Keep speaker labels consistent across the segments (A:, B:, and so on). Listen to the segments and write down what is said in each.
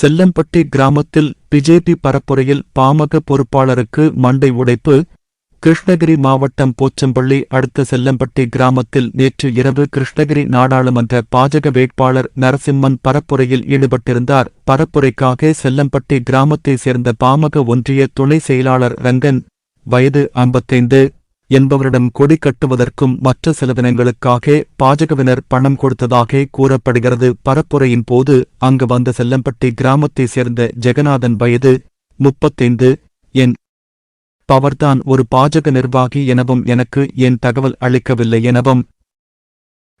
A: செல்லம்பட்டி கிராமத்தில் பிஜேபி பரப்புரையில் பாமக பொறுப்பாளருக்கு மண்டை உடைப்பு கிருஷ்ணகிரி மாவட்டம் போச்சம்பள்ளி அடுத்த செல்லம்பட்டி கிராமத்தில் நேற்று இரவு கிருஷ்ணகிரி நாடாளுமன்ற பாஜக வேட்பாளர் நரசிம்மன் பரப்புரையில் ஈடுபட்டிருந்தார். பரப்புரைக்காக செல்லம்பட்டி கிராமத்தைச் சேர்ந்த பாமக ஒன்றிய துணை செயலாளர் ரங்கன் வயது ஐம்பத்தைந்து என்பவரிடம் கொடி கட்டுவதற்கும் மற்ற செலவினங்களுக்காக பாஜகவினர் பணம் கொடுத்ததாக கூறப்படுகிறது. பரப்புரையின் போது அங்கு வந்த செல்லம்பட்டி கிராமத்தைச் சேர்ந்த ஜெகநாதன் வயது முப்பத்தைந்து. என். பவர்தான் ஒரு பாஜக நிர்வாகி எனவும் எனக்கு ஏன் தகவல் அளிக்கவில்லை எனவும்.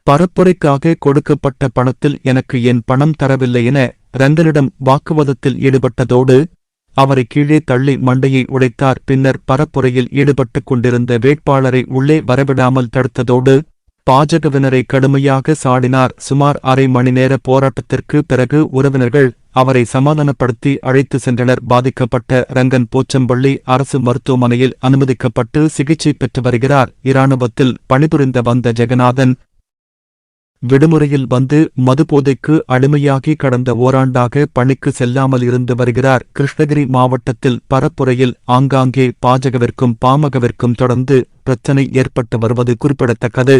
A: பரப்புரைக்காக கொடுக்கப்பட்ட பணத்தில் எனக்கு என் பணம் தரவில்லை என ரங்கனிடம் வாக்குவாதத்தில் ஈடுபட்டதோடு அவரை கீழே தள்ளி மண்டையை உடைத்தார். பின்னர் பரப்புரையில் ஈடுபட்டுக் கொண்டிருந்த வேட்பாளரை உள்ளே வரவிடாமல் தடுத்ததோடு பாஜகவினரை கடுமையாக சாடினார். சுமார் அரை மணி நேர போராட்டத்திற்கு பிறகு உறவினர்கள் அவரை சமாதானப்படுத்தி அழைத்து சென்றனர். பாதிக்கப்பட்ட ரங்கன் போச்சம்பள்ளி அரசு மருத்துவமனையில் அனுமதிக்கப்பட்டு சிகிச்சை பெற்று வருகிறார். இராணுவத்தில் பணிபுரிந்த வந்த ஜெகநாதன் விடுமுறையில் வந்து மதுபோதைக்கு அடிமையாகி கடந்த ஓராண்டாக பணிக்கு செல்லாமல் இருந்து வருகிறார். கிருஷ்ணகிரி மாவட்டத்தில் பரப்புரையில் ஆங்காங்கே பாஜகவிற்கும் பாமகவிற்கும் தொடர்ந்து பிரச்சனை ஏற்பட்டு வருவது குறிப்பிடத்தக்கது.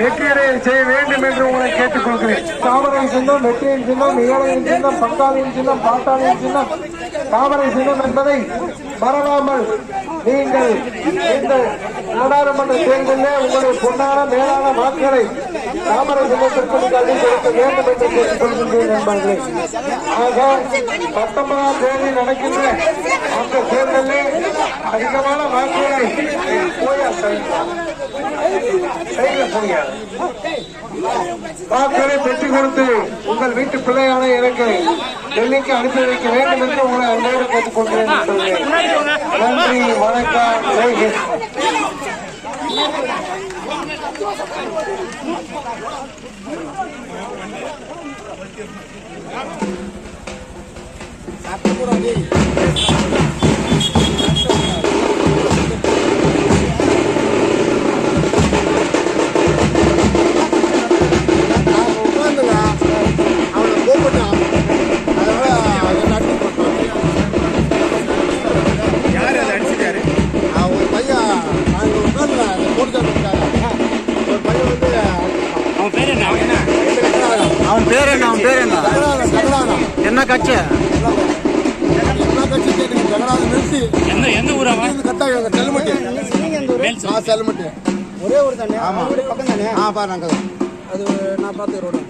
B: வெற்றியடைய செய்ய வேண்டும் என்று உங்களை கேட்டுக்கொள்கிறேன். தாமரை சின்னம் வெற்றியின் சின்னம் ஏழையின் சின்னம் பங்காளியின் சின்னம் பாட்டாளியின் சின்னம். தாமரை சின்னம் என்பதை மறவாமல் நீங்கள் இந்த நாடாளுமன்ற தேர்தலில் உங்களுடைய பொன்னான மேலான வாக்குகளை தாமரை சின்னத்திற்கு நீங்கள் அள்ளி கொடுக்க வேண்டும் என்று கேட்டுக்கொள்கின்றேன் நண்பர்களே ஆக பத்தொன்பதாம் தேதி நடக்கின்ற அந்த தேர்தலில் அதிகமான வாக்குகளை போயா போயா வாக்குகளை பெற்றுக் கொடுத்து உங்கள் வீட்டு பிள்ளையான எனக்கு டெல்லிக்கு அனுப்பி வைக்க வேண்டும் என்று உங்களை அன்போடு கேட்டுக்கொள்கிறேன் நன்றி வணக்கம் ஜெய்ஹிந்த்
C: உட்காந்துங்க அவன்
D: பேர் என்ன அவன்
E: பேர் என்ன என்ன கட்சி?
C: என்ன
D: எந்த எந்த ஊர் அவன்?
C: செல்லுமட்டி செல்லுமட்டி
E: ஒரே ஒரு தானே?
C: ஆமா.
E: ஒரே பக்கம் தானே?
C: ஆ பாரு நாங்கள்
E: அது நான் பார்த்து ரோடு